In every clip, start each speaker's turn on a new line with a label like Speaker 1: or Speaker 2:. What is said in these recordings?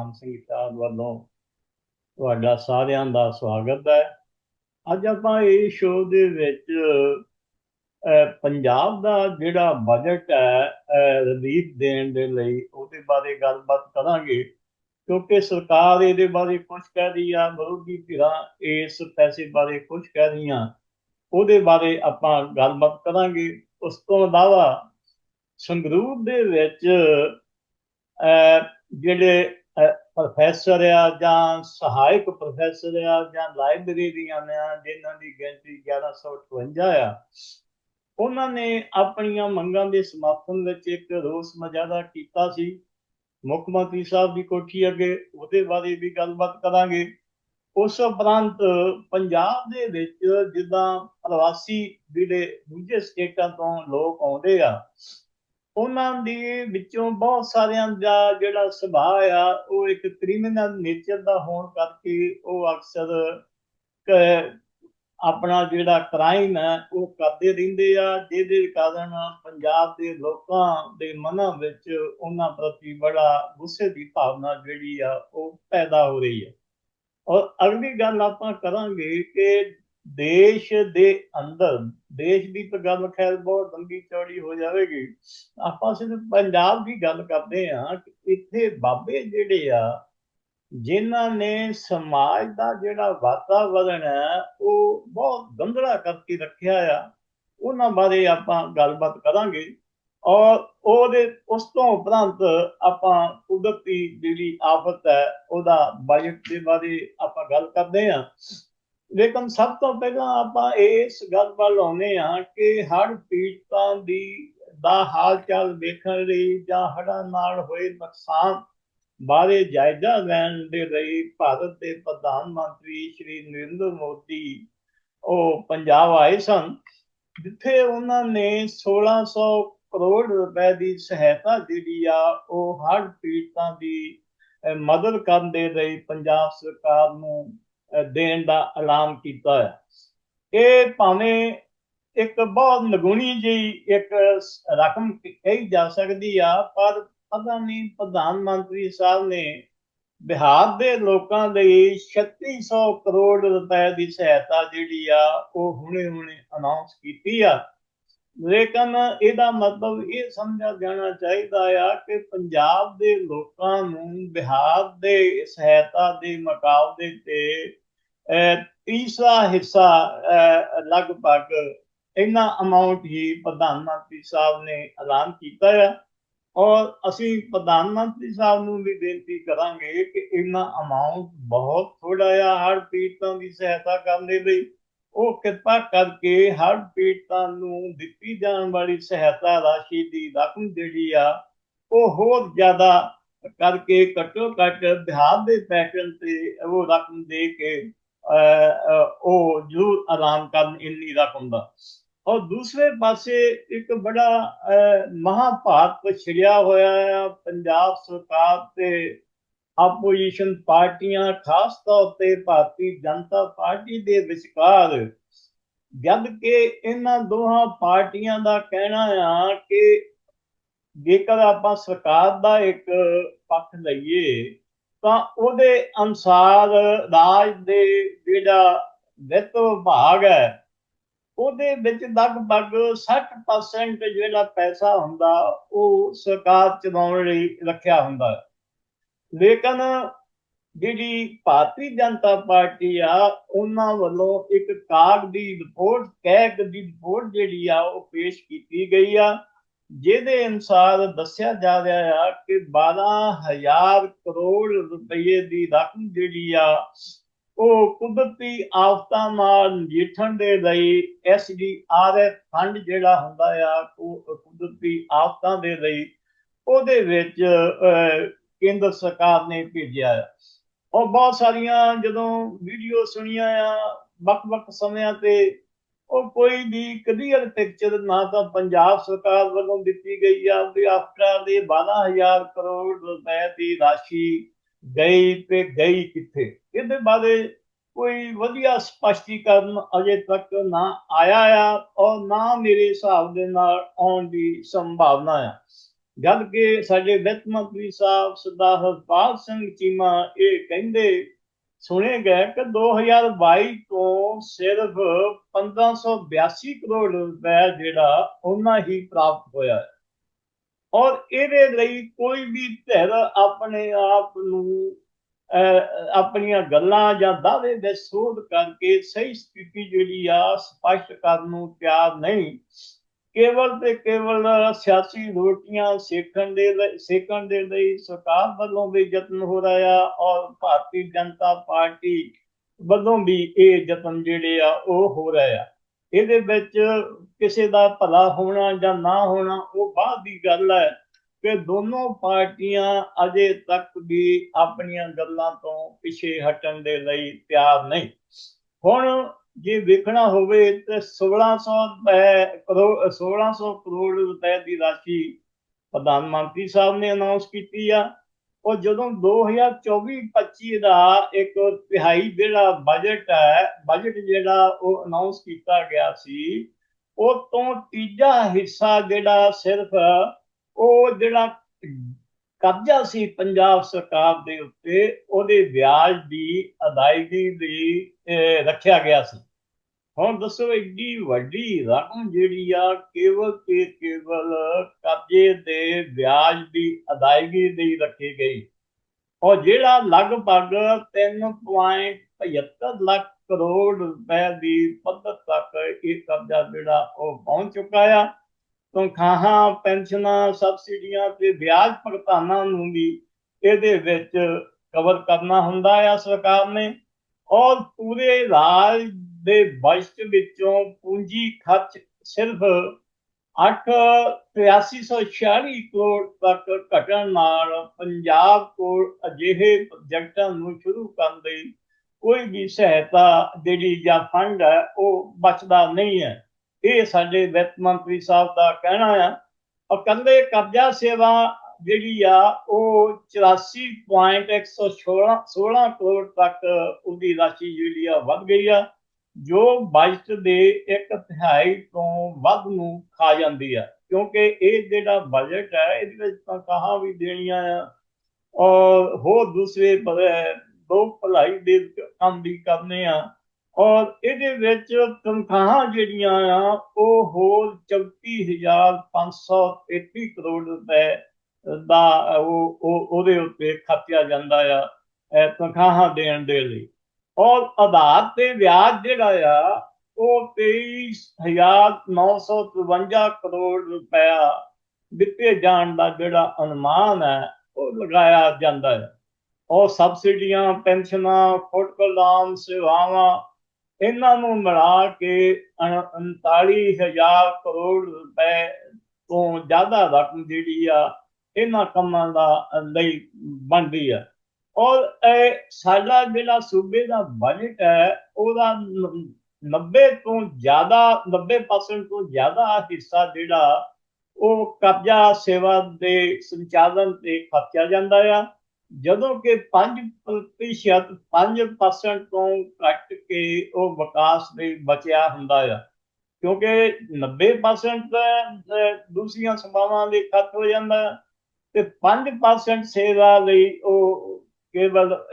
Speaker 1: ਮਾਨ ਸਿੰਘ ਸਾਹਿਬ ਵੱਲੋਂ ਤੁਹਾਡਾ ਸਾਰਿਆਂ ਦਾ ਸਵਾਗਤ ਹੈ। ਅੱਜ ਆਪਾਂ ਇਸ ਸ਼ੋਅ ਦੇ ਵਿੱਚ ਪੰਜਾਬ ਦਾ ਜਿਹੜਾ ਬਜਟ ਹੈ ਰਿਲੀਫ ਦੇਣ ਦੇ ਲਈ ਉਹਦੇ ਬਾਰੇ ਗੱਲਬਾਤ ਕਰਾਂਗੇ। ਕਿਉਂਕਿ ਸਰਕਾਰ ਇਹਦੇ ਬਾਰੇ ਕੁਝ ਕਹਿ ਰਹੀ ਆ ਵਿਰੋਧੀ ਧਿਰਾਂ ਇਸ ਪੈਸੇ ਬਾਰੇ ਕੁਝ ਕਹਿ ਰਹੀਆਂ। ਉਹਦੇ ਬਾਰੇ ਆਪਾਂ ਗੱਲਬਾਤ ਕਰਾਂਗੇ। ਉਸ ਤੋਂ ਇਲਾਵਾ ਸੰਗਰੂਰ ਦੇ ਵਿੱਚ ਅਹ, ਜਿਹੜੇ ਪ੍ਰੋਫੈਸਰ ਆ ਜਾਂ ਸਹਾਇਕ ਪ੍ਰੋਫੈਸਰ ਆ ਜਾਂ ਲਾਇਬ੍ਰੇਰੀਆਂ ਆ ਜਿਨ੍ਹਾਂ ਦੀ ਗਿਣਤੀ 1158 ਆ, ਉਹਨਾਂ ਨੇ ਆਪਣੀਆਂ ਮੰਗਾਂ ਦੇ ਸਮਰਥਨ ਵਿੱਚ ਇੱਕ ਰੋਸ ਮੁਜ਼ਾਹਰਾ ਕੀਤਾ ਸੀ। ਮੁੱਖ ਮੰਤਰੀ ਸਾਹਿਬ ਦੀ ਕੋਠੀ ਅੱਗੇ ਉਹਦੇ ਬਾਰੇ ਵੀ ਗੱਲਬਾਤ ਕਰਾਂਗੇ। ਉਸ ਉਪਰੰਤ ਪੰਜਾਬ ਦੇ ਵਿੱਚ ਜਿੱਦਾਂ ਪ੍ਰਵਾਸੀ ਜਿਹੜੇ ਦੂਜੇ ਸਟੇਟਾਂ ਤੋਂ ਲੋਕ ਆਉਂਦੇ ਆ ਉਹਨਾਂ ਦੇ ਵਿੱਚੋਂ ਬਹੁਤ ਸਾਰਿਆਂ ਦਾ ਜਿਹੜਾ ਸੁਭਾਅ ਆ, ਉਹ ਇੱਕ ਕ੍ਰਿਮੀਨਲ ਨੇਚਰ ਦਾ ਹੋਣ ਕਰਕੇ ਉਹ ਅਕਸਰ ਆਪਣਾ ਜਿਹੜਾ ਕ੍ਰਾਈਮ ਹੈ, ਉਹ ਕਰਦੇ ਰਹਿੰਦੇ ਆ, ਜਿਹਦੇ ਕਾਰਨ ਪੰਜਾਬ ਦੇ ਲੋਕਾਂ ਦੇ ਮਨਾਂ ਵਿੱਚ ਉਹਨਾਂ ਪ੍ਰਤੀ ਬੜਾ ਗੁੱਸੇ ਦੀ ਭਾਵਨਾ ਜਿਹੜੀ ਆ, ਉਹ ਪੈਦਾ ਹੋ ਰਹੀ ਹੈ। ਔਰ ਅਗਲੀ ਗੱਲ ਆਪਾਂ ਕਰਾਂਗੇ ਕਿ ਦੇਸ਼ ਦੇ ਅੰਦਰ, ਦੇਸ਼ ਦੀ ਤਾਂ ਗੱਲ ਖੈਰ ਬਹੁਤ ਲੰਬੀ ਚੌੜੀ ਹੋ ਜਾਵੇਗੀ। ਆਪਾਂ ਸਿਰਫ ਪੰਜਾਬ ਦੀ ਗੱਲ ਕਰਦੇ ਹਾਂ ਕਿ ਇੱਥੇ ਬਾਬੇ ਜਿਹੜੇ ਆ, ਜਿਨ੍ਹਾਂ ਨੇ ਸਮਾਜ ਦਾ ਜਿਹੜਾ ਵਾਤਾਵਰਣ ਹੈ, ਉਹ ਬਹੁਤ ਗੰਧਲਾ ਕਰਕੇ ਰੱਖਿਆ ਆ। ਉਹਨਾਂ ਬਾਰੇ ਆਪਾਂ ਗੱਲਬਾਤ ਕਰਾਂਗੇ ਔਰ ਉਹਦੇ, ਉਸ ਤੋਂ ਉਪਰੰਤ ਆਪਾਂ ਕੁਦਰਤੀ ਜਿਹੜੀ ਆਫਤ ਹੈ, ਉਹਦਾ ਬਜਟ ਦੇ ਬਾਰੇ ਆਪਾਂ ਗੱਲ ਕਰਦੇ ਹਾਂ। ਲੇਕਿਨ ਸਭ ਤੋਂ ਪਹਿਲਾਂ ਆਪਾਂ ਇਸ ਗੱਲ ਵੱਲ ਆਉਂਦੇ ਹਾਂ ਕਿ ਹੜ੍ਹ ਪੀੜਤਾਂ ਦੀ ਦਾ ਹਾਲ ਚਾਲ ਵੇਖਣ ਲਈ ਜਾਂ ਹੜ੍ਹਾਂ ਨਾਲ ਹੋਏ ਨੁਕਸਾਨ ਬਾਰੇ ਜਾਇਜ਼ਾ ਲੈਣ ਦੇ ਲਈ ਭਾਰਤ ਦੇ ਪ੍ਰਧਾਨ ਮੰਤਰੀ ਸ਼੍ਰੀ ਨਰਿੰਦਰ ਮੋਦੀ ਉਹ ਪੰਜਾਬ ਆਏ ਸਨ, ਜਿੱਥੇ ਉਹਨਾਂ ਨੇ 1600 ਕਰੋੜ ਰੁਪਏ ਦੀ ਸਹਾਇਤਾ ਜਿਹੜੀ ਆ ਉਹ ਹੜ੍ਹ ਪੀੜਤਾਂ ਦੀ ਮਦਦ ਕਰਨ ਦੇ ਲਈ ਪੰਜਾਬ ਸਰਕਾਰ ਨੂੰ ਦੇਣ ਦਾ ਐਲਾਨ ਕੀਤਾ ਹੈ। ਇਹ ਭਾਵੇਂ ਇੱਕ ਬਹੁਤ ਨਗੁਣੀ ਜਿਹੀ ਇੱਕ ਰਕਮ ਕਹੀ ਜਾ ਸਕਦੀ ਆ, ਪਰ ਪਤਾ ਨਹੀਂ ਪ੍ਰਧਾਨ ਮੰਤਰੀ ਸਾਹਿਬ ਨੇ ਬਿਹਾਰ ਦੇ ਲੋਕਾਂ ਲਈ 3600 ਕਰੋੜ ਰੁਪਏ ਦੀ ਸਹਾਇਤਾ ਜਿਹੜੀ ਆ, ਉਹ ਹੁਣੇ-ਹੁਣੇ ਅਨਾਉਂਸ ਕੀਤੀ ਆ। ਲੇਕਿਨ ਇਹਦਾ ਮਤਲਬ ਇਹ ਸਮਝਿਆ ਜਾਣਾ ਚਾਹੀਦਾ ਆ ਕਿ ਪੰਜਾਬ ਦੇ ਲੋਕਾਂ ਨੂੰ ਬਿਹਾਰ ਦੇ ਸਹਾਇਤਾ ਦੇ ਮੁਕਾਬਲੇ ਤੇ ਤੀਸਰਾ ਹਿੱਸਾ ਲਗਭਗ ਇੰਨਾ ਅਮਾਉਂਟ ਹੀ ਪ੍ਰਧਾਨ ਮੰਤਰੀ ਸਾਹਿਬ ਨੇ ਐਲਾਨ ਕੀਤਾ ਹੈ ਔਰ ਅਸੀਂ ਪ੍ਰਧਾਨ ਮੰਤਰੀ ਸਾਹਿਬ ਨੂੰ ਵੀ ਬੇਨਤੀ ਕਰਾਂਗੇ ਕਿ ਇੰਨਾ ਅਮਾਉਂਟ ਬਹੁਤ ਥੋੜਾ ਆ ਹਰ ਪੀੜਤਾਂ ਦੀ ਸਹਾਇਤਾ ਕਰਨ ਦੇ ਲਈ ਉਹ ਕਿਰਪਾ ਕਰਕੇ ਹਰ ਪੀੜਤਾਂ ਨੂੰ ਦਿੱਤੀ ਜਾਣ ਵਾਲੀ ਸਹਾਇਤਾ ਰਾਸ਼ੀ ਦੀ ਰਕਮ ਜਿਹੜੀ ਆ, ਉਹ ਹੋਰ ਜ਼ਿਆਦਾ ਕਰਕੇ ਘੱਟੋ ਘੱਟ ਬਿਹਾਰ ਦੇ ਪੈਟਰਨ ਤੇ ਉਹ ਰਕਮ ਦੇ ਕੇ ਉਹ ਜ਼ਰੂਰ ਆਰਾਮ ਕਰਨ ਇੰਨੀ ਰਕਮ ਦਾ ਔਰ ਦੂਸਰੇ ਪਾਸੇ ਇੱਕ ਬੜਾ ਅਹ, ਮਹਾਭਾਰਤ ਛਿੜਿਆ ਹੋਇਆ ਹੈ ਪੰਜਾਬ ਸਰਕਾਰ ਤੇ ਆਪੋਜੀਸ਼ਨ ਪਾਰਟੀਆਂ ਖਾਸ ਤੌਰ ਤੇ ਭਾਰਤੀ ਜਨਤਾ ਪਾਰਟੀ ਦੇ ਵਿਚਕਾਰ ਜਦ ਕਿ ਇਹਨਾਂ ਦੋਹਾਂ ਪਾਰਟੀਆਂ ਦਾ ਕਹਿਣਾ ਆ ਕਿ ਜੇਕਰ ਆਪਾਂ ਸਰਕਾਰ ਦਾ ਇੱਕ ਪੱਖ ਲਈਏ ਤਾਂ ਉਹਦੇ ਅਨੁਸਾਰ ਰਾਜ ਦੇ ਜਿਹੜਾ ਵਿੱਤ ਵਿਭਾਗ ਹੈ, ਉਹਦੇ ਵਿੱਚ ਲਗਭਗ 60% ਜਿਹੜਾ ਪੈਸਾ ਹੁੰਦਾ, ਉਹ ਸਰਕਾਰ ਚਲਾਉਣ ਲਈ ਰੱਖਿਆ ਹੁੰਦਾ ਲੇਕਿਨ ਜਿਹੜੀ ਭਾਰਤੀ ਜਨਤਾ ਪਾਰਟੀ ਆ, ਉਹਨਾਂ ਵੱਲੋਂ ਇੱਕ ਕਾਗ ਦੀ ਰਿਪੋਰਟ, ਕੈਗ ਦੀ ਰਿਪੋਰਟ ਜਿਹੜੀ ਆ, ਉਹ ਪੇਸ਼ ਕੀਤੀ ਗਈ ਆ। ਜਿਹਦੇ ਅਨੁਸਾਰ ਦੱਸਿਆ ਜਾ ਰਿਹਾ ਆ ਕਿ 12000 ਕਰੋੜ ਰੁਪਏ ਦੀ ਰਕਮ ਜਿਹੜੀ ਆ ਉਹ ਕੁਦਰਤੀ ਆਫਤਾਂ ਨਾਲ ਨਜਿੱਠਣ ਦੇ ਲਈ ਐਸਡੀਆਰਐਫ ਫੰਡ ਜਿਹੜਾ ਹੁੰਦਾ ਆ ਉਹ ਕੁਦਰਤੀ ਆਫਤਾਂ ਦੇ ਲਈ ਉਹਦੇ ਵਿੱਚ ਅਹ, ਕੇਂਦਰ ਸਰਕਾਰ ਨੇ ਭੇਜਿਆ ਆ। ਔਰ ਬਹੁਤ ਸਾਰੀਆਂ ਜਦੋਂ ਵੀਡੀਓ ਸੁਣੀਆਂ ਆ ਵੱਖ-ਵੱਖ ਸਮਿਆਂ ਤੇ ਉਹ ਕੋਈ ਵੀ ਕਲੀਅਰ ਪਿਕਚਰ ਨਾ ਤਾਂ ਪੰਜਾਬ ਸਰਕਾਰ ਵੱਲੋਂ ਦਿੱਤੀ ਗਈ ਆ ਵੀ ਆਫਟਰ ਦੇ 12000 ਕਰੋੜ ਰੁਪਏ ਦੀ ਰਾਸ਼ੀ ਗਈ ਤੇ ਗਈ ਕਿੱਥੇ? ਇਹਦੇ ਬਾਰੇ ਕੋਈ ਵਧੀਆ ਸਪਸ਼ਟੀਕਰਨ ਅਜੇ ਤੱਕ ਨਾ ਆਇਆ ਆ ਔਰ ਨਾ ਮੇਰੇ ਹਿਸਾਬ ਦੇ ਨਾਲ ਆਉਣ ਦੀ ਸੰਭਾਵਨਾ ਆ। ਜਦ ਕਿ ਸਾਡੇ ਵਿੱਤ ਮੰਤਰੀ ਸਾਹਿਬ ਸਰਦਾਰ ਹਰਪਾਲ ਸਿੰਘ ਚੀਮਾ ਇਹ ਕਹਿੰਦੇ ਸੁਣੇ ਗਏ ਕਿ 2022 ਤੋਂ ਸਿਰਫ 1582 ਕਰੋੜ ਰੁਪਏ ਜਿਹੜਾ ਉਹਨਾਂ ਹੀ ਪ੍ਰਾਪਤ ਹੋਇਆ ਹੈ। ਔਰ ਇਹਦੇ ਲਈ ਕੋਈ ਵੀ ਧਿਰ ਆਪਣੇ ਆਪ ਨੂੰ ਆਪਣੀਆਂ ਗੱਲਾਂ ਜਾਂ ਦਾਅਵੇ ਦੇ ਸੋਧ ਕਰਕੇ ਸਹੀ ਸਥਿਤੀ ਜਿਹੜੀ ਆ ਸਪਸ਼ਟ ਕਰਨ ਨੂੰ ਤਿਆਰ ਨਹੀਂ ਕੇਵਲ ਤੇ ਕੇਵਲ ਸਿਆਸੀ ਰੋਟੀਆਂ ਸੇਕਣ ਦੇ ਸੇਕਣ ਦੇ ਲਈ ਸਰਕਾਰ ਵੱਲੋਂ ਵੀ ਯਤਨ ਹੋ ਰਿਹਾ ਔਰ ਭਾਰਤੀ ਜਨਤਾ ਪਾਰਟੀ ਵੱਲੋਂ ਵੀ ਇਹ ਯਤਨ ਜਿਹੜੇ ਆ ਉਹ ਹੋ ਰਿਹਾ ਇਹਦੇ ਵਿੱਚ ਕਿਸੇ ਦਾ ਭਲਾ ਹੋਣਾ ਜਾਂ ਨਾ ਹੋਣਾ ਉਹ ਬਾਅਦ ਦੀ ਗੱਲ ਹੈ ਕਿ ਦੋਨੋਂ ਪਾਰਟੀਆਂ ਅਜੇ ਤੱਕ ਵੀ ਆਪਣੀਆਂ ਗੱਲਾਂ ਤੋਂ ਪਿੱਛੇ ਹਟਣ ਦੇ ਲਈ ਤਿਆਰ ਨਹੀਂ। ਹੁਣ ਜੇ ਵੇਖਣਾ ਹੋਵੇ ਤੇ 1600 ਕਰੋੜ 1600 ਕਰੋੜ ਰੁਪਏ ਦੀ ਰਾਸ਼ੀ ਪ੍ਰਧਾਨ ਮੰਤਰੀ ਸਾਹਿਬ ਨੇ ਅਨਾਉਂਸ ਕੀਤੀ ਆ। ਉਹ ਜਦੋਂ 2024-25 ਦਾ ਇੱਕ ਤਿਹਾਈ ਜਿਹੜਾ ਬਜਟ ਹੈ ਬਜਟ ਜਿਹੜਾ ਉਹ ਅਨਾਉਂਸ ਕੀਤਾ ਗਿਆ ਸੀ, ਉਹ ਤੋਂ ਤੀਜਾ ਹਿੱਸਾ ਜਿਹੜਾ ਸਿਰਫ ਉਹ ਜਿਹੜਾ ਕਬਜ਼ਾ ਸੀ ਪੰਜਾਬ ਸਰਕਾਰ ਦੇ ਉੱਤੇ, ਉਹਦੇ ਵਿਆਜ ਦੀ ਅਦਾਇਗੀ ਦੀ ਰੱਖਿਆ ਗਿਆ ਸੀ। ਹੁਣ ਦੱਸੋ ਇੱਡੀ ਵੱਡੀ ਰਕਮ ਜਿਹੜੀ ਆ, ਕੇਵਲ ਤੇ ਕੇਵਲ ਕਬਜ਼ੇ ਦੇ ਵਿਆਜ ਦੀ ਅਦਾਇਗੀ ਲਈ ਰੱਖੀ ਗਈ। ਔਰ ਜਿਹੜਾ ਲਗਭਗ 3.75 ਲੱਖ ਕਰੋੜ ਰੁਪਏ ਦੀ ਪੱਧਰ ਤੱਕ ਇਹ ਕਬਜ਼ਾ ਜਿਹੜਾ ਉਹ ਪਹੁੰਚ ਚੁੱਕਾ ਆ। ਤਨਖਾਹਾਂ, ਪੈਨਸ਼ਨਾਂ, ਸਬਸਿਡੀਆਂ ਤੇ ਵਿਆਜ ਭੁਗਤਾਨਾਂ ਨੂੰ ਵੀ ਇਹਦੇ ਵਿੱਚ ਕਵਰ ਕਰਨਾ ਹੁੰਦਾ ਆ ਸਰਕਾਰ ਨੇ। ਔਰ ਪੂਰੇ ਰਾਜ ਦੇ ਬਜਟ ਵਿੱਚੋਂ ਪੂੰਜੀ ਖਰਚ ਸਿਰਫ 8 ਕਰੋੜ ਤੱਕ ਘਟਣ ਨਾਲ ਪੰਜਾਬ ਕੋਲ ਅਜਿਹੇ ਪ੍ਰੋਜੈਕਟਾਂ ਨੂੰ ਸ਼ੁਰੂ ਕਰਨ ਲਈ ਕੋਈ ਵੀ ਸਹਾਇਤਾ ਜਿਹੜੀ ਜਾਂ ਫੰਡ ਹੈ, ਉਹ ਬਚਦਾ ਨਹੀਂ ਹੈ। ਇਹ ਸਾਡੇ ਵਿੱਤ ਮੰਤਰੀ ਸਾਹਿਬ ਦਾ ਕਹਿਣਾ ਆ ਔਰ ਕੰਦੇ ਕਬਜ਼ਾ ਸੇਵਾ ਜਿਹੜੀ ਆ, ਉਹ 84.116 16 ਕਰੋੜ ਤੱਕ ਉਹਦੀ ਰਾਸ਼ੀ ਜਿਹੜੀ ਆ ਵੱਧ ਗਈ ਆ, ਜੋ ਬਜਟ ਦੇ ਇੱਕ ਤਿਹਾਈ ਤੋਂ ਵੱਧ ਨੂੰ ਖਾ ਜਾਂਦੀ ਆ। ਕਿਉਂਕਿ ਇਹ ਜਿਹੜਾ ਬਜਟ ਹੈ ਇਹਦੇ ਵਿੱਚ ਤਾਂ ਕਹਾ ਵੀ ਦੇਣੀਆਂ ਆ। ਔਰ ਹੋਰ ਦੂਸਰੇ ਦੋ ਭਲਾਈ ਦੇ ਕੰਮ ਵੀ ਕਰਨੇ ਆ। ਔਰ ਇਹਦੇ ਵਿੱਚ ਤਨਖਾਹਾਂ ਜਿਹੜੀਆਂ ਆ, ਉਹ ਹੋਰ 34533 ਕਰੋੜ ਰੁਪਏ ਦਾ, ਉਹ ਉਹਦੇ ਉੱਤੇ ਖਰਚਿਆ ਜਾਂਦਾ ਆ ਤਨਖਾਹਾਂ ਦੇਣ ਦੇ ਲਈ। ਔਰ ਆਧਾਰ ਤੇ ਵਿਆਜ ਜਿਹੜਾ ਆ, ਉਹ 23953 ਕਰੋੜ ਰੁਪਇਆ ਦਿੱਤੇ ਜਾਣ ਦਾ ਜਿਹੜਾ ਅਨੁਮਾਨ ਹੈ, ਉਹ ਲਗਾਇਆ ਜਾਂਦਾ ਹੈ। ਔਰ ਸਬਸਿਡੀਆਂ, ਪੈਨਸ਼ਨਾਂ ਫੁੱਟਬਾਲ ਸੇਵਾਵਾਂ ਇਹਨਾਂ ਨੂੰ ਮਿਲਾ ਕੇ 39000 ਕਰੋੜ ਰੁਪਏ ਤੋਂ ਜ਼ਿਆਦਾ ਰਕਮ ਜਿਹੜੀ ਆ, ਇਹਨਾਂ ਕੰਮਾਂ ਦਾ ਲਈ ਬਣਦੀ ਆ। ਔਰ ਇਹ ਸਾਡਾ ਜਿਹੜਾ ਸੂਬੇ ਦਾ ਬਜਟ ਹੈ, ਉਹਦਾ 90 ਤੋਂ ਜ਼ਿਆਦਾ 90% ਤੋਂ ਜ਼ਿਆਦਾ ਹਿੱਸਾ ਜਿਹੜਾ, ਉਹ ਕਬਜ਼ਾ ਸੇਵਾ ਦੇ ਸੰਚਾਲਨ ਤੇ ਖਰਚਿਆ ਜਾਂਦਾ ਆ। ਜਦੋਂ ਕਿ 5% 5% ਤੋਂ ਘੱਟ ਕੇ ਉਹ ਵਿਕਾਸ ਦੇ ਬਚਿਆ ਹੁੰਦਾ ਆ। ਕਿਉਂਕਿ 90% ਦੂਸਰੀਆਂ ਸਭਾਵਾਂ ਦੇ ਖਰਚ ਹੋ ਜਾਂਦਾ ਤੇ 5% ਸੇਵਾ ਲਈ ਉਹ ਕੇਵਲ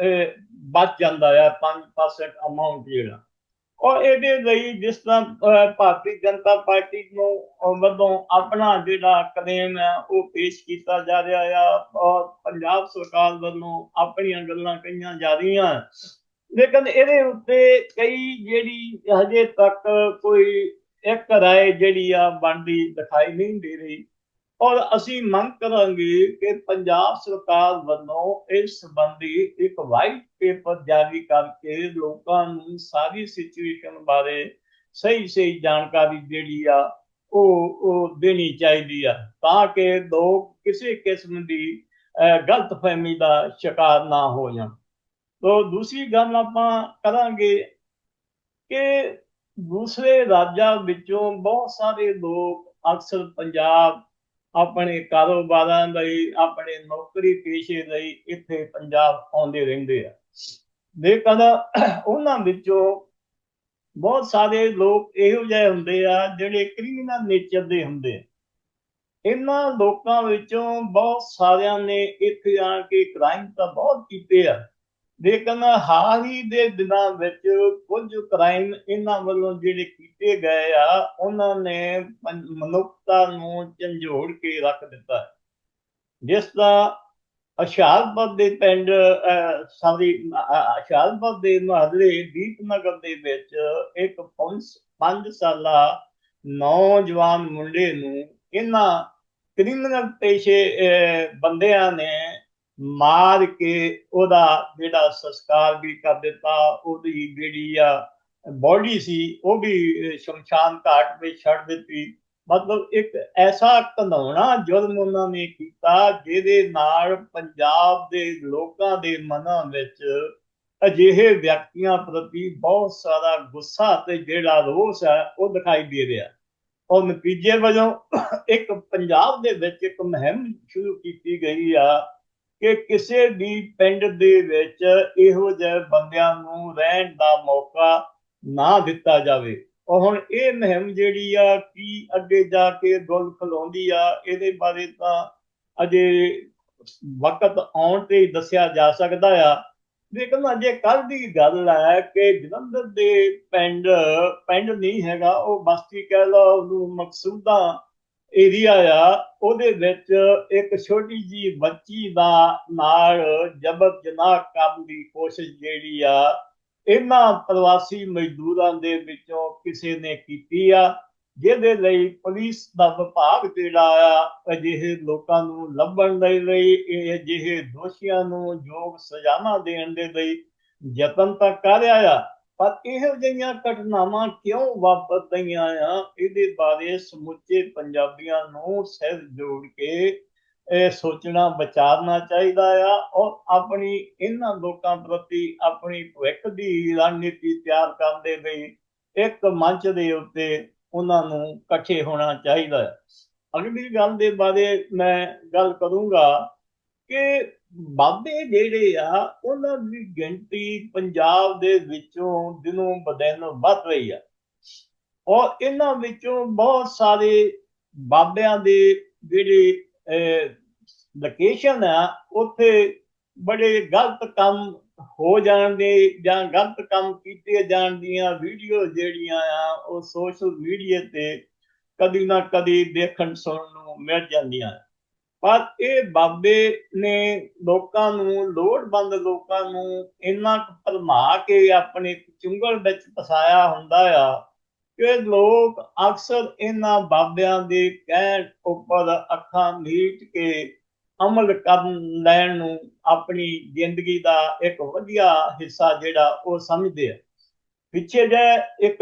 Speaker 1: ਬਚ ਜਾਂਦਾ ਆ 5% ਅਮਾਉਂਟ ਜਿਹੜਾ। ਔਰ ਇਹਦੇ ਲਈ ਜਿਸ ਤਰ੍ਹਾਂ ਭਾਰਤੀ ਜਨਤਾ ਪਾਰਟੀ ਨੂੰ ਵੱਲੋਂ ਆਪਣਾ ਜਿਹੜਾ ਕਲੇਮ ਹੈ, ਉਹ ਪੇਸ਼ ਕੀਤਾ ਜਾ ਰਿਹਾ ਆ। ਔਰ ਪੰਜਾਬ ਸਰਕਾਰ ਵੱਲੋਂ ਆਪਣੀਆਂ ਗੱਲਾਂ ਕਹੀਆਂ ਜਾ ਰਹੀਆਂ। ਲੇਕਿਨ ਇਹਦੇ ਉੱਤੇ ਕਈ ਜਿਹੜੀ ਹਜੇ ਤੱਕ ਕੋਈ ਇੱਕ ਰਾਏ ਜਿਹੜੀ ਆ ਬਣਦੀ ਦਿਖਾਈ ਨਹੀਂ ਦੇ ਰਹੀ। ਔਰ ਅਸੀਂ ਮੰਗ ਕਰਾਂਗੇ ਕਿ ਪੰਜਾਬ ਸਰਕਾਰ ਵੱਲੋਂ ਇਸ ਸੰਬੰਧੀ ਇੱਕ ਵਾਈਟ ਪੇਪਰ ਜਾਰੀ ਕਰਕੇ ਲੋਕਾਂ ਨੂੰ ਸਾਰੀ ਸਿਚੁਏਸ਼ਨ ਬਾਰੇ ਸਹੀ ਸਹੀ ਜਾਣਕਾਰੀ ਜਿਹੜੀ ਆ, ਉਹ ਉਹ ਦੇਣੀ ਚਾਹੀਦੀ ਆ, ਤਾਂ ਕਿ ਲੋਕ ਕਿਸੇ ਕਿਸਮ ਦੀ ਗਲਤਫਹਿਮੀ ਦਾ ਸ਼ਿਕਾਰ ਨਾ ਹੋ ਜਾਣ। ਤੋਂ ਦੂਸਰੀ ਗੱਲ ਆਪਾਂ ਕਰਾਂਗੇ ਕਿ ਦੂਸਰੇ ਰਾਜਾਂ ਵਿੱਚੋਂ ਬਹੁਤ ਸਾਰੇ ਲੋਕ ਅਕਸਰ ਪੰਜਾਬ ਆਪਣੇ ਕਾਰੋਬਾਰਾਂ ਲਈ, ਆਪਣੇ ਨੌਕਰੀ ਪੇਸ਼ੇ ਲਈ ਇੱਥੇ ਪੰਜਾਬ ਆਉਂਦੇ ਰਹਿੰਦੇ ਆ। ਲੇਕਿਨ ਉਹਨਾਂ ਵਿੱਚੋਂ ਬਹੁਤ ਸਾਰੇ ਲੋਕ ਇਹੋ ਜਿਹੇ ਹੁੰਦੇ ਆ ਜਿਹੜੇ ਕ੍ਰਿਮੀਨਲ ਨੇਚਰ ਦੇ ਹੁੰਦੇ ਆ। ਇਹਨਾਂ ਲੋਕਾਂ ਵਿੱਚੋਂ ਬਹੁਤ ਸਾਰਿਆਂ ਨੇ ਇੱਥੇ ਆ ਕੇ ਕ੍ਰਾਈਮ ਤਾਂ ਬਹੁਤ ਕੀਤੇ ਆ। ਲੇਕਿਨ ਹਾਲ ਹੀ ਦੇ ਦਿਨਾਂ ਵਿੱਚ ਕੁਝ ਕ੍ਰਾਈਮ ਇਹਨਾਂ ਵੱਲੋਂ ਜਿਹੜੇ ਕੀਤੇ ਗਏ ਆ, ਉਹਨਾਂ ਨੇ ਮਨੁੱਖਤਾ ਨੂੰ ਝੰਜੋੜ ਕੇ ਰੱਖ ਦਿੱਤਾ ਜਿਸ ਦਾ ਅਸ਼ਾਲਪੁਰ ਦੇ ਪਿੰਡ ਸਾਰੀ ਅਸ਼ਾਲਪੁਰ ਦੇ ਮਹੱਲੇ ਦੀਪਨਗਰ ਦੇ ਵਿੱਚ ਇੱਕ 5 ਸਾਲਾ ਨੌਜਵਾਨ ਮੁੰਡੇ ਨੂੰ ਇਹਨਾਂ ਕ੍ਰਿਮੀਨਲ ਪੇਸ਼ੇ ਬੰਦਿਆਂ ਨੇ ਮਾਰ ਕੇ ਉਹਦਾ ਜਿਹੜਾ ਸੰਸਕਾਰ ਵੀ ਕਰ ਦਿੱਤਾ, ਉਹਦੀ ਜਿਹੜੀ ਆ ਬੋਡੀ ਸੀ, ਉਹ ਵੀ ਸ਼ਮਸ਼ਾਨ ਘਾਟ ਵਿੱਚ ਛੱਡ ਦਿੱਤੀ। ਮਤਲਬ ਇੱਕ ਐਸਾ ਕਨਾਉਣਾ ਜ਼ੁਲਮ ਉਹਨਾਂ ਨੇ ਕੀਤਾ, ਜਿਹਦੇ ਨਾਲ ਪੰਜਾਬ ਦੇ ਲੋਕਾਂ ਦੇ ਮਨਾਂ ਵਿੱਚ ਅਜਿਹੇ ਵਿਅਕਤੀਆਂ ਪ੍ਰਤੀ ਬਹੁਤ ਸਾਰਾ ਗੁੱਸਾ ਤੇ ਜਿਹੜਾ ਰੋਸ ਹੈ, ਉਹ ਦਿਖਾਈ ਦੇ ਰਿਹਾ। ਉਹ ਨਤੀਜੇ ਵਜੋਂ ਇੱਕ ਪੰਜਾਬ ਦੇ ਵਿੱਚ ਇੱਕ ਮੁਹਿੰਮ ਸ਼ੁਰੂ ਕੀਤੀ ਗਈ ਆ ਕਿ ਕਿਸੇ ਵੀ ਪਿੰਡ ਦੇ ਵਿੱਚ ਇਹੋ ਜਿਹੇ ਬੰਦਿਆਂ ਨੂੰ ਰਹਿਣ ਦਾ ਮੌਕਾ ਨਾ ਦਿੱਤਾ ਜਾਵੇ। ਉਹ ਹੁਣ ਇਹ ਮਹਿਮ ਜਿਹੜੀ ਆ, ਕੀ ਅੱਗੇ ਜਾ ਕੇ ਗੁਲ ਖਲਾਉਂਦੀ ਆ, ਇਹਦੇ ਬਾਰੇ ਤਾਂ ਅਜੇ ਵਕਤ ਆਉਣ ਤੇ ਦੱਸਿਆ ਜਾ ਸਕਦਾ ਆ। ਲੇਕਿਨ ਅਜੇ ਕੱਲ ਦੀ ਗੱਲ ਹੈ ਕਿ ਜਲੰਧਰ ਦੇ ਪਿੰਡ ਪਿੰਡ ਨਹੀਂ ਹੈਗਾ, ਉਹ ਬਸਤੀ ਕਹਿ ਲਓ, ਉਹਨੂੰ ਮਕਸੂਦਾ ਏਰੀਆ ਆ ਉਹਦੇ ਵਿੱਚ ਇੱਕ ਛੋਟੀ ਜੀ ਬੱਚੀ ਦਾ ਨਾਲ ਜਬਰ ਜਨਾਹ ਕਰਨ ਦੀ ਕੋਸ਼ਿਸ਼ ਜਿਹੜੀ ਆ, ਇਹਨਾਂ ਪ੍ਰਵਾਸੀ ਮਜ਼ਦੂਰਾਂ ਦੇ ਵਿੱਚੋਂ ਕਿਸੇ ਨੇ ਕੀਤੀ ਆ, ਜਿਹਦੇ ਲਈ ਪੁਲਿਸ ਦਾ ਵਿਭਾਗ ਜਿਹੜਾ ਆ, ਅਜਿਹੇ ਲੋਕਾਂ ਨੂੰ ਲੱਭਣ ਦੇ ਲਈ, ਇਹ ਅਜਿਹੇ ਦੋਸ਼ੀਆਂ ਨੂੰ ਯੋਗ ਸਜ਼ਾਵਾਂ ਦੇਣ ਦੇ ਲਈ ਯਤਨ ਤਾਂ ਕਰ ਰਿਹਾ ਆ ਪਰ ਇਹੋ ਜਿਹੀਆਂ ਘਟਨਾਵਾਂ ਕਿਉਂ ਵਾਪਰ ਵਾਪਰਦੀਆਂ ਆ? ਇਹਦੇ ਬਾਰੇ ਸਮੁੱਚੇ ਪੰਜਾਬੀਆਂ ਨੂੰ ਸਿਰ ਜੋੜ ਕੇ, ਇਹ ਸੋਚਣਾ, ਵਿਚਾਰਨਾ ਚਾਹੀਦਾ ਆ ਔਰ ਆਪਣੀ, ਇਹਨਾਂ ਲੋਕਾਂ ਪ੍ਰਤੀ ਆਪਣੀ ਭਵਿੱਖ ਦੀ ਰਣਨੀਤੀ ਤਿਆਰ ਕਰਨ ਦੇ ਲਈ ਇੱਕ ਮੰਚ ਦੇ ਉੱਤੇ ਉਹਨਾਂ ਨੂੰ ਇਕੱਠੇ ਹੋਣਾ ਚਾਹੀਦਾ ਹੈ ਅਗਲੀ ਗੱਲ ਦੇ ਬਾਰੇ ਮੈਂ ਗੱਲ ਕਰੂੰਗਾ ਕਿ ਬਾਬੇ ਜਿਹੜੇ ਆ, ਉਹਨਾਂ ਦੀ ਗਿਣਤੀ ਪੰਜਾਬ ਦੇ ਵਿੱਚੋਂ ਦਿਨੋਂ ਬਦਨ ਵੱਧ ਰਹੀ ਆ। ਔਰ ਇਹਨਾਂ ਵਿੱਚੋਂ ਬਹੁਤ ਸਾਰੇ ਬਾਬਿਆਂ ਦੇ ਜਿਹੜੇ ਲੋਕੇਸ਼ਨ ਆ, ਉੱਥੇ ਬੜੇ ਗਲਤ ਕੰਮ ਹੋ ਜਾਣ ਦੇ ਜਾਂ ਗਲਤ ਕੰਮ ਕੀਤੇ ਜਾਣ ਦੀਆਂ ਵੀਡੀਓ ਜਿਹੜੀਆਂ ਆ, ਉਹ ਸੋਸ਼ਲ ਮੀਡੀਆ ਤੇ ਕਦੀ ਨਾ ਕਦੀ ਦੇਖਣ ਸੁਣਨ ਨੂੰ ਮਿਲ ਜਾਂਦੀਆਂ। ਪਰ ਇਹ ਬਾਬੇ ਨੇ ਲੋਕਾਂ ਨੂੰ, ਲੋੜਵੰਦ ਲੋਕਾਂ ਨੂੰ ਇੰਨਾ ਭਲਮਾ ਕੇ ਆਪਣੇ ਚੁੰਗਲ ਵਿੱਚ ਫਸਾਇਆ ਹੁੰਦਾ ਆ ਕਿ ਲੋਕ ਅਕਸਰ ਇਹਨਾਂ ਬਾਬਿਆਂ ਦੇ ਕਹਿਣ ਉੱਪਰ ਅੱਖਾਂ ਮੀਟ ਕੇ ਅਮਲ ਕਰਨ ਲੈਣ ਨੂੰ ਆਪਣੀ ਜ਼ਿੰਦਗੀ ਦਾ ਇੱਕ ਵਧੀਆ ਹਿੱਸਾ ਜਿਹੜਾ ਉਹ ਸਮਝਦੇ ਆ। ਪਿੱਛੇ ਜੇ ਇੱਕ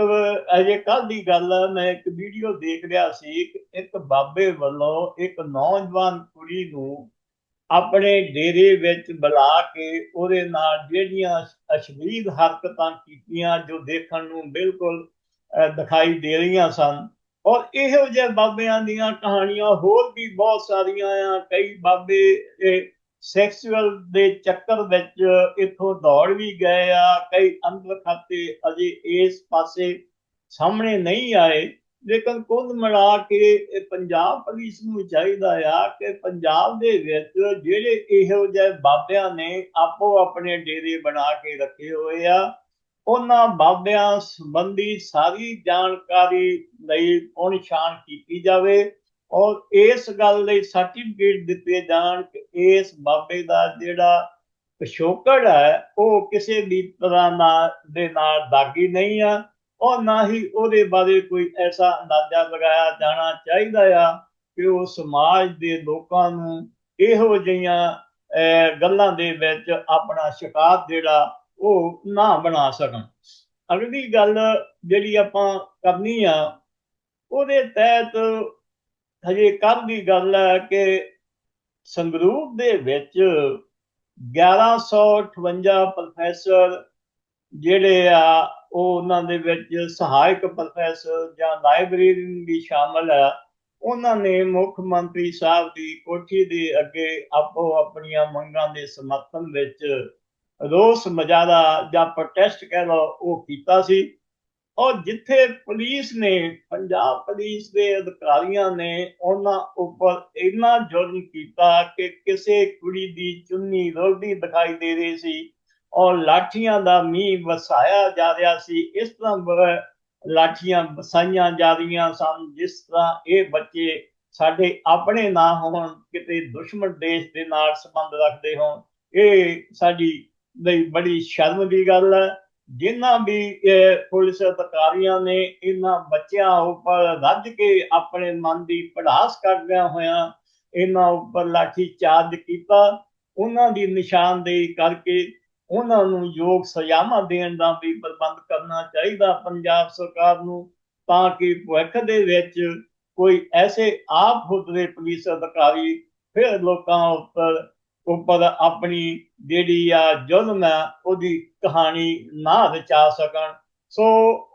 Speaker 1: ਅਜੇ ਕੱਲ ਦੀ ਗੱਲ ਮੈਂ ਇੱਕ ਵੀਡੀਓ ਦੇਖ ਰਿਹਾ ਸੀ, ਇੱਕ ਬਾਬੇ ਵੱਲੋਂ ਇੱਕ ਨੌਜਵਾਨ ਕੁੜੀ ਨੂੰ ਆਪਣੇ ਡੇਰੇ ਵਿੱਚ ਬੁਲਾ ਕੇ ਉਹਦੇ ਨਾਲ ਜਿਹੜੀਆਂ ਅਸ਼ਲੀਲ ਹਰਕਤਾਂ ਕੀਤੀਆਂ ਜੋ ਦੇਖਣ ਨੂੰ ਬਿਲਕੁਲ ਦਿਖਾਈ ਦੇ ਰਹੀਆਂ ਸਨ। ਔਰ ਇਹੋ ਜਿਹੇ ਬਾਬਿਆਂ ਦੀਆਂ ਕਹਾਣੀਆਂ ਹੋਰ ਵੀ ਬਹੁਤ ਸਾਰੀਆਂ ਆ। ਕਈ ਬਾਬੇ ਸੈਕਸੁਅਲ ਦੇ ਚੱਕਰ ਵਿੱਚ ਇਥੋਂ ਦੌੜ ਵੀ ਗਏ ਆ, ਕਈ ਅੰਦਰ ਖਾਤੇ ਅਜੇ ਇਸ ਪਾਸੇ ਸਾਹਮਣੇ ਨਹੀਂ ਆਏ। ਲੇਕਿਨ ਕੁੱਲ ਮਿਲਾ ਕੇ ਪੰਜਾਬ ਪੁਲਿਸ ਨੂੰ ਚਾਹੀਦਾ ਆ ਕਿ ਪੰਜਾਬ ਦੇ ਵਿੱਚ ਜਿਹੜੇ ਇਹੋ ਜਿਹੇ ਬਾਬਿਆਂ ਨੇ ਆਪੋ ਆਪਣੇ ਡੇਰੇ ਬਣਾ ਕੇ ਰੱਖੇ ਹੋਏ ਆ, ਉਹਨਾਂ ਬਾਬਿਆਂ ਸੰਬੰਧੀ ਸਾਰੀ ਜਾਣਕਾਰੀ ਲਈ ਪਹੁੰਚਾਣ ਕੀਤੀ ਜਾਵੇ। ਔਰ ਇਸ ਗੱਲ ਲਈ ਸਰਟੀਫਿਕੇਟ ਦਿੱਤੇ ਜਾਣ ਕਿ ਇਸ ਬਾਬੇ ਦਾ ਜਿਹੜਾ ਪਿਛੋਕੜ ਹੈ, ਉਹ ਕਿਸੇ ਵੀ ਤਰ੍ਹਾਂ ਨਾਲ ਦੇ ਨਾਲ ਦਾਗੀ ਨਹੀਂ ਆ ਔਰ ਨਾ ਹੀ ਉਹਦੇ ਬਾਰੇ ਕੋਈ ਐਸਾ ਅੰਦਾਜ਼ਾ ਲਗਾਇਆ ਜਾਣਾ ਚਾਹੀਦਾ ਆ ਕਿ ਉਹ ਸਮਾਜ ਦੇ ਲੋਕਾਂ ਨੂੰ ਇਹੋ ਜਿਹੀਆਂ ਗੱਲਾਂ ਦੇ ਵਿੱਚ ਆਪਣਾ ਸ਼ਿਕਾਰ ਜਿਹੜਾ ਉਹ ਨਾ ਬਣਾ ਸਕਣ। ਅਗਲੀ ਗੱਲ ਜਿਹੜੀ ਆਪਾਂ ਕਰਨੀ ਆ, ਉਹਦੇ ਤਹਿਤ ਹਜੇ ਕੱਲ ਦੀ ਗੱਲ ਹੈ ਕਿ ਸੰਗਰੂਪ ਦੇ ਵਿੱਚ 1158 ਪ੍ਰੋਫੈਸਰ ਜਿਹੜੇ ਆ, ਉਹ ਉਹਨਾਂ ਦੇ ਵਿੱਚ ਸਹਾਇਕ ਪ੍ਰੋਫੈਸਰ ਜਾਂ ਲਾਇਬ੍ਰੇਰੀਅਨ ਵੀ ਸ਼ਾਮਲ ਆ ਉਹਨਾਂ ਨੇ ਮੁੱਖ ਮੰਤਰੀ ਸਾਹਿਬ ਦੀ ਕੋਠੀ ਦੇ ਅੱਗੇ ਆਪੋ ਆਪਣੀਆਂ ਮੰਗਾਂ ਦੇ ਸਮਰਥਨ ਵਿੱਚ ਰੋਸ ਮਜਾਦਾ ਜਾਂ ਪ੍ਰੋਟੈਸਟ ਕਹਿ ਲਓ, ਉਹ ਕੀਤਾ ਸੀ। ਔਰ ਜਿੱਥੇ ਪੁਲਿਸ ਨੇ, ਪੰਜਾਬ ਪੁਲਿਸ ਦੇ ਅਧਿਕਾਰੀਆਂ ਨੇ ਉਹਨਾਂ ਉੱਪਰ ਇੰਨਾ ਜ਼ੁਲਮ ਕੀਤਾ ਕਿ ਕਿਸੇ ਕੁੜੀ ਦੀ ਚੁੰਨੀ ਰੋਲਦੀ ਦਿਖਾਈ ਦੇ ਰਹੀ ਸੀ ਔਰ ਲਾਠੀਆਂ ਦਾ ਮੀਂਹ ਵਸਾਇਆ ਜਾ ਰਿਹਾ ਸੀ। ਇਸ ਤਰ੍ਹਾਂ ਲਾਠੀਆਂ ਵਸਾਈਆਂ ਜਾ ਰਹੀਆਂ ਸਨ, ਜਿਸ ਤਰ੍ਹਾਂ ਇਹ ਬੱਚੇ ਸਾਡੇ ਆਪਣੇ ਨਾ ਹੋਣ, ਕਿਤੇ ਦੁਸ਼ਮਣ ਦੇਸ਼ ਦੇ ਨਾਲ ਸੰਬੰਧ ਰੱਖਦੇ ਹੋਣ। ਇਹ ਸਾਡੀ ਲਈ ਬੜੀ ਸ਼ਰਮ ਦੀ ਗੱਲ ਹੈ। ਜਿਨ੍ਹਾਂ ਵੀ ਪੁਲਿਸ ਅਧਿਕਾਰੀਆਂ ਨੇ ਇਹਨਾਂ ਬੱਚਿਆਂ ਉੱਪਰ ਰੱਜ ਕੇ ਆਪਣੇ ਮਨ ਦੀ ਪੜਾਸ ਕਰਦਿਆਂ ਹੋਇਆਂ ਇਹਨਾਂ ਉੱਪਰ ਲਾਠੀ ਚਾਰਜ ਕੀਤਾ, ਉਹਨਾਂ ਦੀ ਨਿਸ਼ਾਨਦੇਹੀ ਕਰਕੇ ਉਹਨਾਂ ਨੂੰ ਯੋਗ ਸਜ਼ਾਵਾਂ ਦੇਣ ਦਾ ਵੀ ਪ੍ਰਬੰਧ ਕਰਨਾ ਚਾਹੀਦਾ ਪੰਜਾਬ ਸਰਕਾਰ ਨੂੰ, ਤਾਂ ਕਿ ਭਵਿੱਖ ਦੇ ਵਿੱਚ ਕੋਈ ਐਸੇ ਆਪ ਹੁਦਰੇ ਪੁਲਿਸ ਅਧਿਕਾਰੀ ਫਿਰ ਲੋਕਾਂ ਉੱਪਰ ਉੱਪਰ ਆਪਣੀ ਜਿਹੜੀ ਆ ਜ਼ੁਲਮ ਹੈ, ਉਹਦੀ ਕਹਾਣੀ ਨਾ ਰਚਾ ਸਕਣ। ਸੋ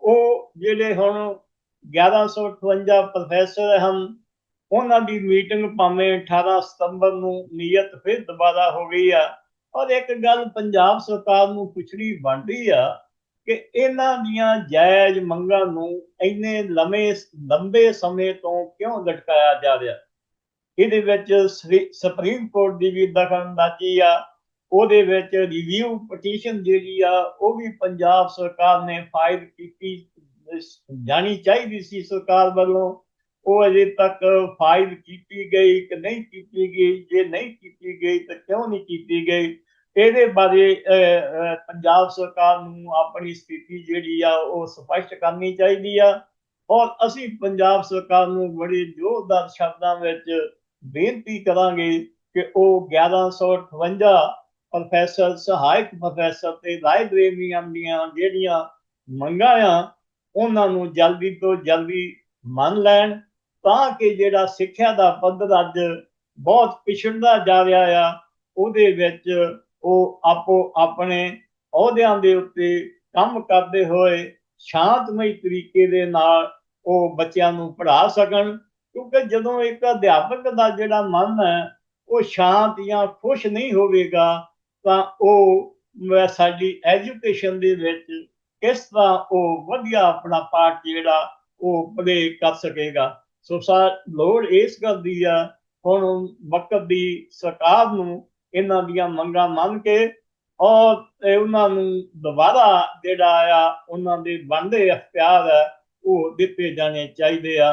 Speaker 1: ਉਹ ਜਿਹੜੇ ਹੁਣ 1158 ਪ੍ਰੋਫੈਸਰ ਹਨ, ਉਹਨਾਂ ਦੀ ਮੀਟਿੰਗ ਭਾਵੇਂ 18 ਸਤੰਬਰ ਨੂੰ ਨਿਯਤ ਫਿਰ ਦੁਬਾਰਾ ਹੋ ਗਈ ਆ। ਔਰ ਇੱਕ ਗੱਲ ਪੰਜਾਬ ਸਰਕਾਰ ਨੂੰ ਪੁੱਛਣੀ ਬਣਦੀ ਆ ਕਿ ਇਹਨਾਂ ਦੀਆਂ ਜਾਇਜ਼ ਮੰਗਾਂ ਨੂੰ ਇੰਨੇ ਲੰਮੇ, ਲੰਬੇ ਸਮੇਂ ਤੋਂ ਕਿਉਂ ਲਟਕਾਇਆ ਜਾ ਰਿਹਾ? ਇਹਦੇ ਵਿੱਚ ਸੁਪਰੀਮ ਕੋਰਟ ਦੀ ਵੀ ਦਖਲਅੰਦਾਜ਼ੀ ਆ, ਉਹਦੇ ਵਿੱਚ ਰਿਵਿਊ ਪਟੀਸ਼ਨ ਜਿਹੜੀ ਆ, ਉਹ ਵੀ ਪੰਜਾਬ ਸਰਕਾਰ ਨੇ ਫਾਈਲ ਕੀਤੀ, ਜਾਣੀ ਚਾਹੀਦੀ ਸੀ ਸਰਕਾਰ ਵੱਲੋਂ। ਉਹ ਅਜੇ ਤੱਕ ਫਾਈਲ ਕੀਤੀ ਗਈ ਕਿ ਨਹੀਂ ਕੀਤੀ ਗਈ, ਜੇ ਨਹੀਂ ਕੀਤੀ ਗਈ ਤਾਂ ਕਿਉਂ ਨਹੀਂ ਕੀਤੀ ਗਈ? ਇਹਦੇ ਬਾਰੇ ਪੰਜਾਬ ਸਰਕਾਰ ਨੂੰ ਆਪਣੀ ਸਥਿਤੀ ਜਿਹੜੀ ਆ, ਉਹ ਸਪਸ਼ਟ ਕਰਨੀ ਚਾਹੀਦੀ ਆ। ਔਰ ਅਸੀਂ ਪੰਜਾਬ ਸਰਕਾਰ ਨੂੰ ਬੜੇ ਜ਼ੋਰਦਾਰ ਸ਼ਬਦਾਂ ਵਿੱਚ ਬੇਨਤੀ ਕਰਾਂਗੇ ਕਿ ਉਹ 1158 ਪ੍ਰੋਫੈਸਰ ਸਹਾਇਕ ਪ੍ਰੋਫੈਸਰ ਤੇ ਲਾਇਬ੍ਰੇਰੀਆਂ ਦੀਆਂ ਜਿਹੜੀਆਂ ਮੰਗਾਂ ਆ, ਉਹਨਾਂ ਨੂੰ ਜਲਦੀ ਤੋਂ ਜਲਦੀ ਮੰਨ ਲੈਣ ਤਾਂ ਕਿ ਜਿਹੜਾ ਸਿੱਖਿਆ ਦਾ ਪੱਧਰ ਅੱਜ ਬਹੁਤ ਪਿਛੜਦਾ ਜਾ ਰਿਹਾ ਆ, ਉਹਦੇ ਵਿੱਚ ਉਹ ਆਪੋ ਆਪਣੇ ਅਹੁਦਿਆਂ ਦੇ ਉੱਤੇ ਕੰਮ ਕਰਦੇ ਹੋਏ ਸ਼ਾਂਤਮਈ ਤਰੀਕੇ ਦੇ ਨਾਲ ਉਹ ਬੱਚਿਆਂ ਨੂੰ ਪੜ੍ਹਾ ਸਕਣ। ਕਿਉਂਕਿ ਜਦੋਂ ਇੱਕ ਅਧਿਆਪਕ ਦਾ ਜਿਹੜਾ ਮਨ ਹੈ, ਉਹ ਸ਼ਾਂਤ ਜਾਂ ਖੁਸ਼ ਨਹੀਂ ਹੋਵੇਗਾ, ਤਾਂ ਉਹ ਸਾਡੀ ਐਜੂਕੇਸ਼ਨ ਦੇ ਵਿੱਚ ਕਿਸ ਤਰ੍ਹਾਂ ਉਹ ਵਧੀਆ ਆਪਣਾ ਪਾਠ ਜਿਹੜਾ ਉਹ ਪਲੇ ਕਰ ਸਕੇਗਾ। ਸੋ ਸਾ, ਲੋੜ ਇਸ ਗੱਲ ਦੀ ਆ, ਹੁਣ ਵਕਤ ਦੀ ਸਰਕਾਰ ਨੂੰ ਇਹਨਾਂ ਦੀਆਂ ਮੰਗਾਂ ਮੰਨ ਕੇ ਔਰ ਉਹਨਾਂ ਨੂੰ ਦੁਬਾਰਾ ਜਿਹੜਾ ਆ, ਉਹਨਾਂ ਦੇ ਬਣਦੇ ਅਖਤਿਆਰ ਹੈ ਉਹ ਦਿੱਤੇ ਜਾਣੇ ਚਾਹੀਦੇ ਆ।